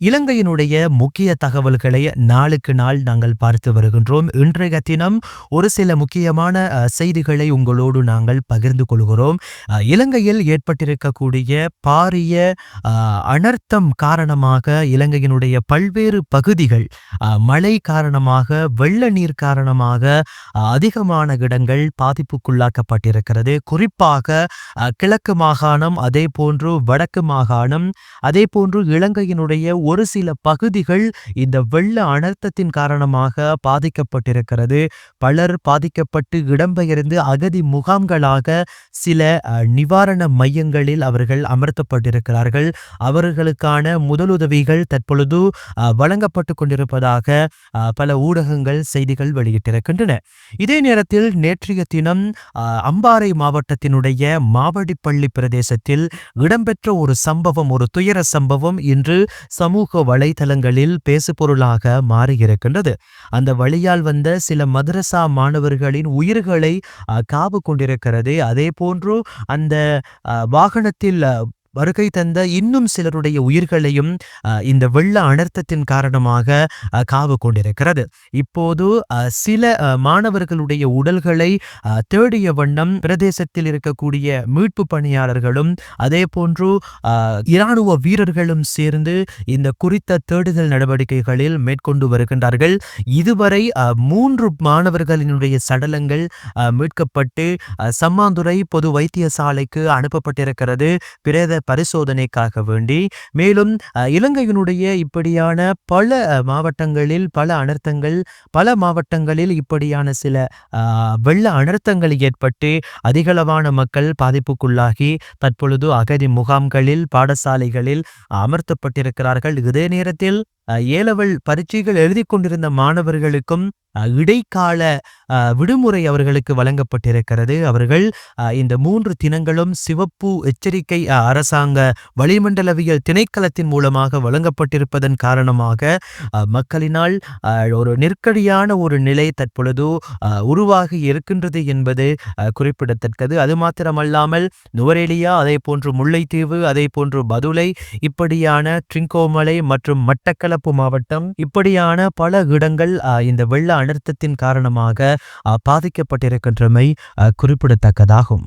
இலங்கையினுடைய முக்கிய தகவல்களை நாளுக்கு நாள் நாங்கள் பார்த்து வருகின்றோம். இன்றைய தினம் ஒரு சில முக்கியமான செய்திகளை உங்களோடு நாங்கள் பகிர்ந்து கொள்கிறோம். இலங்கையில் ஏற்பட்டிருக்கக்கூடிய பாரிய அஹ், அனர்த்தம் காரணமாக இலங்கையினுடைய பல்வேறு பகுதிகள் அஹ், மழை காரணமாக வெள்ள நீர் காரணமாக அதிகமான இடங்கள் பாதிப்புக்குள்ளாக்கப்பட்டிருக்கிறது. குறிப்பாக கிழக்கு மாகாணம் அதே போன்று வடக்கு மாகாணம் அதே போன்று இலங்கையினுடைய ஒரு சில பகுதிகள் இந்த வெள்ள அனர்த்தத்தின் காரணமாக பாதிக்கப்பட்டிருக்கிறது. பலர் பாதிக்கப்பட்டு இடம்பெயர்ந்து அகதி முகாம்களாக சில நிவாரண மையங்களில் அவர்கள் அமர்த்தப்பட்டிருக்கிறார்கள். அவர்களுக்கான முதலுதவிகள் தற்பொழுது அஹ், வழங்கப்பட்டு கொண்டிருப்பதாக பல ஊடகங்கள் செய்திகள் வெளியிட்டிருக்கின்றன. இதே நேரத்தில் நேற்றைய தினம் அம்பாறை மாவட்டத்தினுடைய மாவடிப்பள்ளி பிரதேசத்தில் இடம்பெற்ற ஒரு சம்பவம் ஒரு துயர சம்பவம் இன்று சமூக வலைதளங்களில் பேசுபொருளாக மாறியிருக்கின்றது. அந்த வழியால் வந்த சில மதரசா மாணவர்களின் உயிர்களை காவு கொண்டிருக்கிறது. அதே போன்று அந்த வாகனத்தில் வருகை தந்த இன்னும் சிலருடைய உயிர்களையும் இந்த வெள்ள அனர்த்தத்தின் காரணமாக காவு கொண்டிருக்கிறது. இப்போது சில மாணவர்களுடைய உடல்களை தேடிய வண்ணம் பிரதேசத்தில் இருக்கக்கூடிய மீட்பு பணியாளர்களும் அதே போன்று இராணுவ வீரர்களும் சேர்ந்து இந்த குறித்த தேடுதல் நடவடிக்கைகளில் மேற்கொண்டு வருகின்றார்கள். இதுவரை மூன்று மாணவர்களினுடைய சடலங்கள் மீட்கப்பட்டு சம்மாந்துறை பொது வைத்தியசாலைக்கு அனுப்பப்பட்டிருக்கிறது. பிரேத பரிசோதனைக்காக வேண்டி. மேலும் இலங்கையினுடைய இப்படியான பல மாவட்டங்களில் பல அனர்த்தங்கள் பல மாவட்டங்களில் இப்படியான சில வெள்ள அனர்த்தங்கள் ஏற்பட்டு அதிகளவான மக்கள் பாதிப்புக்குள்ளாகி தற்பொழுது அகதி முகாம்களில் பாடசாலைகளில் அமர்த்தப்பட்டிருக்கிறார்கள். இதே நேரத்தில் ஏலவல் பரீட்சைகள் எழுதி கொண்டிருந்த மாணவர்களுக்கும் இடைக்கால விடுமுறை அவர்களுக்கு வழங்கப்பட்டிருக்கிறது. அவர்கள் இந்த மூன்று தினங்களும் சிவப்பு எச்சரிக்கை அரசாங்க வளிமண்டலவியல் திணைக்களத்தின் மூலமாக வழங்கப்பட்டிருப்பதன் காரணமாக மக்களினால் ஒரு நெருக்கடியான ஒரு நிலை தற்பொழுது உருவாகி இருக்கின்றது என்பது குறிப்பிடத்தக்கது. அது மாத்திரமல்லாமல் நுவரேலியா அதே போன்று முல்லைத்தீவு அதே போன்று பதுளை இப்படியான ட்ரிங்கோமலை மற்றும் மட்டக்களப்பு மாவட்டம் இப்படியான பல இடங்கள் இந்த வெள்ள அனர்த்தத்தின் காரணமாக பாதிக்கப்பட்டிருக்கின்றமை குறிப்பிடத்தக்கதாகும்.